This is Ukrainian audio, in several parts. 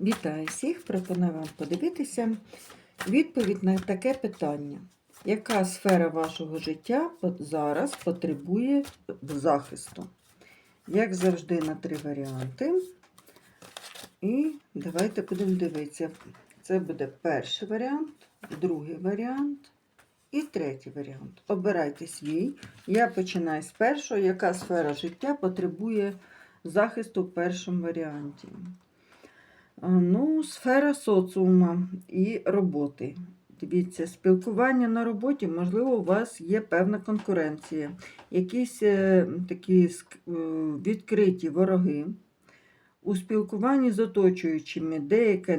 Вітаю всіх! Пропоную вам подивитися відповідь на таке питання. Яка сфера вашого життя зараз потребує захисту? Як завжди, на три варіанти. І давайте будемо дивитися. Це буде перший варіант, другий варіант і третій варіант. Обирайте свій. Я починаю з першого. Яка сфера життя потребує захисту в першому варіанті? Ну, сфера соціума і роботи. Дивіться, спілкування на роботі, можливо, у вас є певна конкуренція, якісь е, такі е, відкриті вороги. У спілкуванні з оточуючими деяке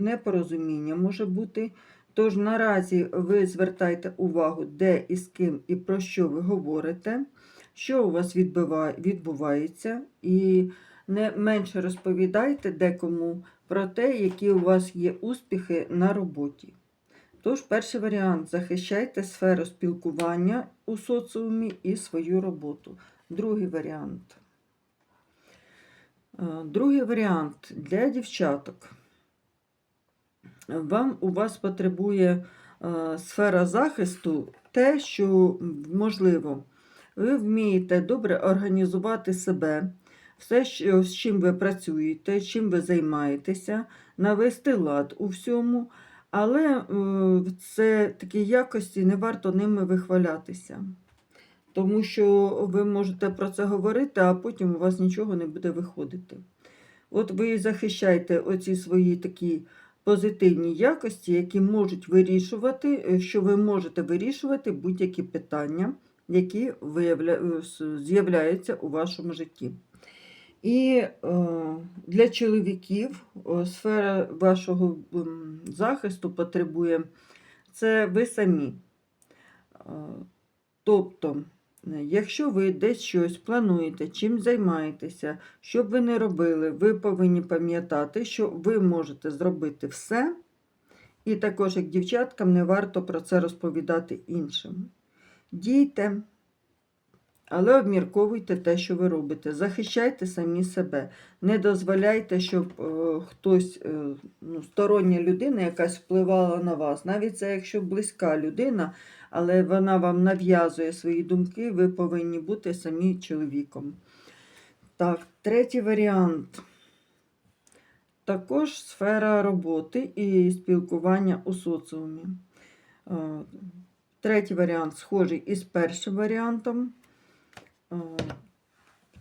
непорозуміння може бути. Тож наразі ви звертайте увагу, де і з ким і про що ви говорите, що у вас відбувається, і не менше розповідайте декому про те, які у вас є успіхи на роботі. Тож, перший варіант захищайте сферу спілкування у соціумі і свою роботу. Другий варіант. Е, Другий варіант для дівчаток. Вам у вас потребує е, сфера захисту те, що можливо, ви вмієте добре організувати себе, все, що- з чим ви працюєте, чим ви займаєтеся, навести лад у всьому, але е, це такі якості не варто ними вихвалятися. Тому що ви можете про це говорити, а потім у вас нічого не буде виходити. От ви захищаєте оці свої такі позитивні якості, які можуть вирішувати, е, що ви можете вирішувати будь-які питання, які е, з'являються у вашому житті. І е, для чоловіків о, сфера вашого захисту потребує це ви самі. Е, Тобто, е, якщо ви десь щось плануєте, чим займаєтеся, що б ви не робили, ви повинні пам'ятати, що ви можете зробити все. І також, як дівчаткам, не варто про це розповідати іншим. Дійте, але обмірковуйте те, що ви робите. Захищайте самі себе. Не дозволяйте, щоб е, хтось, е, ну, стороння людина якась впливала на вас. Навіть це якщо близька людина, але вона вам нав'язує свої думки, ви повинні бути самі чоловіком. Так, третій варіант. Також сфера роботи і спілкування у соціумі. Е, Третій варіант схожий із першим варіантом.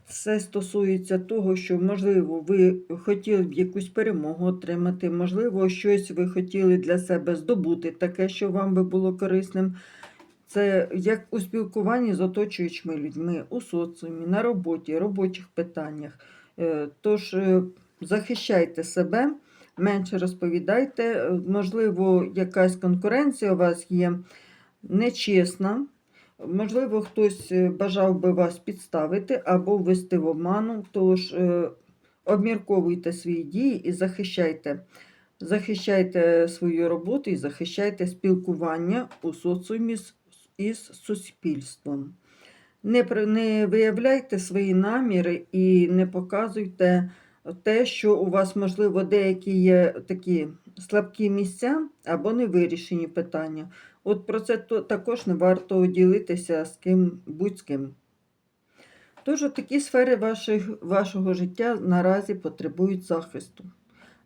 Це стосується того, що, можливо, ви хотіли б якусь перемогу отримати, можливо, щось ви хотіли для себе здобути, таке, що вам би було корисним. Це як у спілкуванні з оточуючими людьми, у соціумі, на роботі, робочих питаннях. Е, Тож е, захищайте себе, менше розповідайте. Е, Можливо, якась конкуренція у вас є нечесна. Можливо, хтось е, бажав би вас підставити або ввести в обману. Тож е, обмірковуйте свої дії і захищайте. Захищайте свою роботу і захищайте спілкування у соціумі із суспільством. Не, не виявляйте свої наміри і не показуйте те, що у вас, можливо, деякі є такі слабкі місця або невирішені питання. От про це також не варто ділитися з ким будь з ким. Тож такі сфери ваших, вашого життя наразі потребують захисту.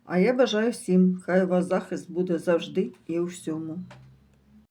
А я бажаю всім, хай у вас захист буде завжди і у всьому.